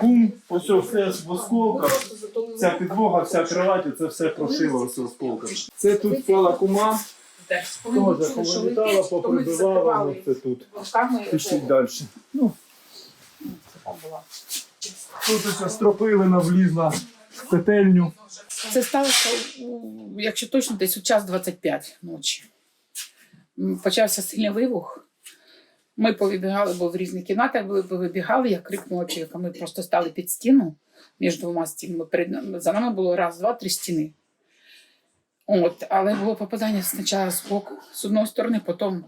Кум, ось все в осколках. Ця підлога, вся кровать, це все прошило ось осколками. Це тут впала кума, теж повилітала, поприбивала, ну це тут. Пишіть далі. Ну, тут ось стропилина влізла в петельню. Це сталося, якщо точно, десь у час 25 ночі. Почався сильний вибух. Ми повибігали, бо в різних кімнатах були, повибігали, я крикнула чоловіка. Ми просто стали під стіну між двома стінами. Перед за нами було раз, два, три стіни. От, але було попадання спочатку з боку, з одної сторони, потім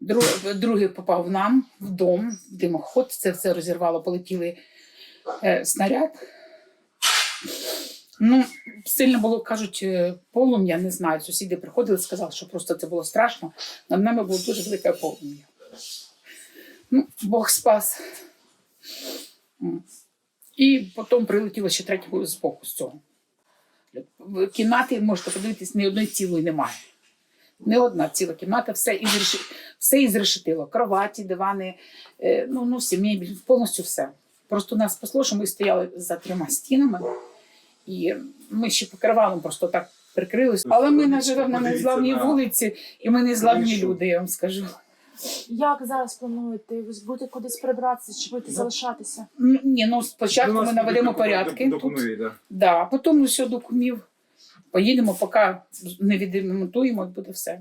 друг, другий попав нам в дом, в димоход. Це все розірвало, полетіли е, снаряд. Ну, сильно було, кажуть, е, полум'я, не знаю. Сусіди приходили, сказали, що просто це було страшно. Над нами було дуже велике полум'я. Ну, Бог спас. І потім прилетіло ще третє з боку з цього. В кімнаті можете подивитись, ні одної цілої немає. Не одна ціла кімната, все ізреши... все ізрешетило. Кроваті, дивани, е, ну, ну, всі повністю все. Просто нас спасло, що ми стояли за трьома стінами. І ми ще покривалом просто так прикрилися. Але ми не живемо на незламній вулиці, і ми незламні люди, я вам скажу. Як зараз плануєте? Ви будете кудись прибратися, чи будете залишатися? Ну, Ні, ну спочатку ми наведемо порядки. Тут, да, а потім усе до кумів. Поїдемо, поки не відремонтуємо, і буде все.